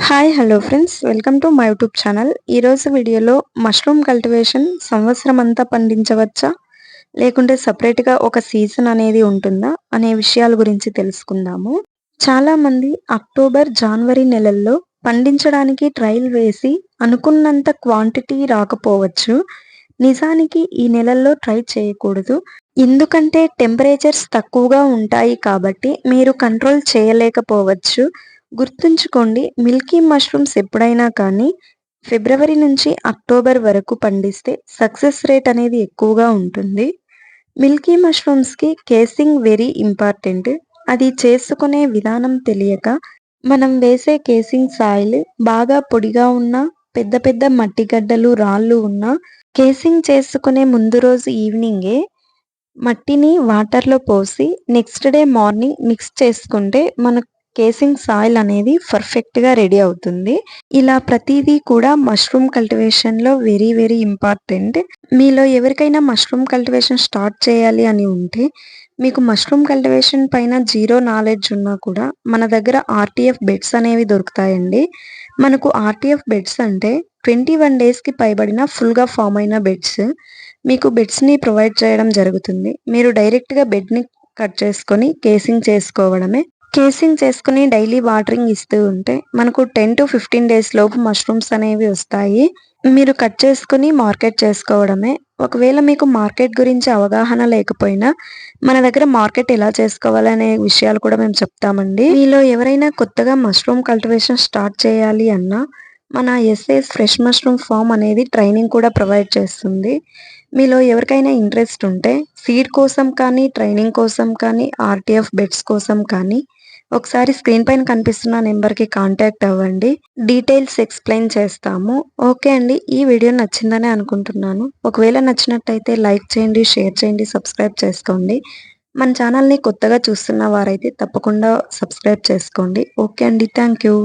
Hi hello friends welcome to my YouTube channel ఈరోజు వీడియోలో mushroom cultivation సంవత్సరం అంతా పండించవచ్చా? లేకుంటే సపరేట్గా ఒక సీజన్ అనేది ఉంటుందా? అనే విషయాల గురించి తెలుసుకుందాము. చాలామంది అక్టోబర్ జనవరి నెలల్లో పండించడానికి ట్రయల్ వేసి అనుకున్నంత క్వాంటిటీ రాకపోవచ్చు. నిజానికి ఈ నెలల్లో ట్రై చేయకూడదు. ఎందుకంటే టెంపరేచర్స్ తక్కువగా ఉంటాయి కాబట్టి మీరు కంట్రోల్ చేయలేకపోవచ్చు. గుర్తుంచుకోండి మిల్కీ మష్రూమ్స్ ఎప్పుడైనా కానీ ఫిబ్రవరి నుంచి అక్టోబర్ వరకు పండిస్తే సక్సెస్ రేట్ అనేది ఎక్కువగా ఉంటుంది. మిల్కీ మష్రూమ్స్కి కేసింగ్ వెరీ ఇంపార్టెంట్. అది చేసుకునే విధానం తెలియక మనం వేసే కేసింగ్ సాయిల్ బాగా పొడిగా ఉన్న పెద్ద పెద్ద మట్టి గడ్డలు రాళ్ళు ఉన్న కేసింగ్ చేసుకునే ముందు రోజు ఈవినింగే మట్టిని వాటర్లో పోసి నెక్స్ట్ డే మార్నింగ్ మిక్స్ చేసుకుంటే మనకు కేసింగ్ సాయిల్ అనేది పర్ఫెక్ట్గా రెడీ అవుతుంది. ఇలా ప్రతిదీ కూడా మష్రూమ్ కల్టివేషన్లో వెరీ వెరీ ఇంపార్టెంట్ మీలో ఎవరికైనా మష్రూమ్ కల్టివేషన్ స్టార్ట్ చేయాలి అని ఉంటే మీకు మష్రూమ్ కల్టివేషన్ పైన జీరో నాలెడ్జ్ ఉన్నా కూడా మన దగ్గర ఆర్టీఎఫ్ బెడ్స్ అనేవి దొరుకుతాయండి. మనకు ఆర్టీఎఫ్ బెడ్స్ అంటే ట్వంటీ వన్ డేస్కి పైబడిన ఫుల్గా ఫామ్ అయిన బెడ్స్ మీకు బెడ్స్ని ప్రొవైడ్ చేయడం జరుగుతుంది. మీరు డైరెక్ట్గా బెడ్ని కట్ చేసుకొని కేసింగ్ చేసుకోవడమే. కేసింగ్ చేసుకుని డైలీ వాటరింగ్ ఇస్తూ ఉంటే మనకు టెన్ టు ఫిఫ్టీన్ డేస్ లోపు మష్రూమ్స్ అనేవి వస్తాయి. మీరు కట్ చేసుకుని మార్కెట్ చేసుకోవడమే. ఒకవేళ మీకు మార్కెట్ గురించి అవగాహన లేకపోయినా మన దగ్గర మార్కెట్ ఎలా చేసుకోవాలనే విషయాలు కూడా మేము చెప్తామండి. మీలో ఎవరైనా కొత్తగా మష్రూమ్ కల్టివేషన్ స్టార్ట్ చేయాలి అన్నా మన ఎస్ఏస్ ఫ్రెష్ మష్రూమ్ ఫామ్ అనేది ట్రైనింగ్ కూడా ప్రొవైడ్ చేస్తుంది. మీలో ఎవరికైనా ఇంట్రెస్ట్ ఉంటే సీడ్ కోసం కానీ ట్రైనింగ్ కోసం కానీ ఆర్టీఎఫ్ బెడ్స్ కోసం కానీ ఒకసారి స్క్రీన్ పైన కనిపిస్తున్న నెంబర్కి కాంటాక్ట్ అవ్వండి. డీటెయిల్స్ ఎక్స్ప్లెయిన్ చేస్తాము. ఓకే అండి ఈ వీడియో నచ్చిందని అనుకుంటున్నాను. ఒకవేళ నచ్చినట్టయితే లైక్ చేయండి షేర్ చేయండి సబ్స్క్రైబ్ చేసుకోండి. మన ఛానల్ని కొత్తగా చూస్తున్న వారైతే తప్పకుండా సబ్స్క్రైబ్ చేసుకోండి. ఓకే అండి థ్యాంక్ యూ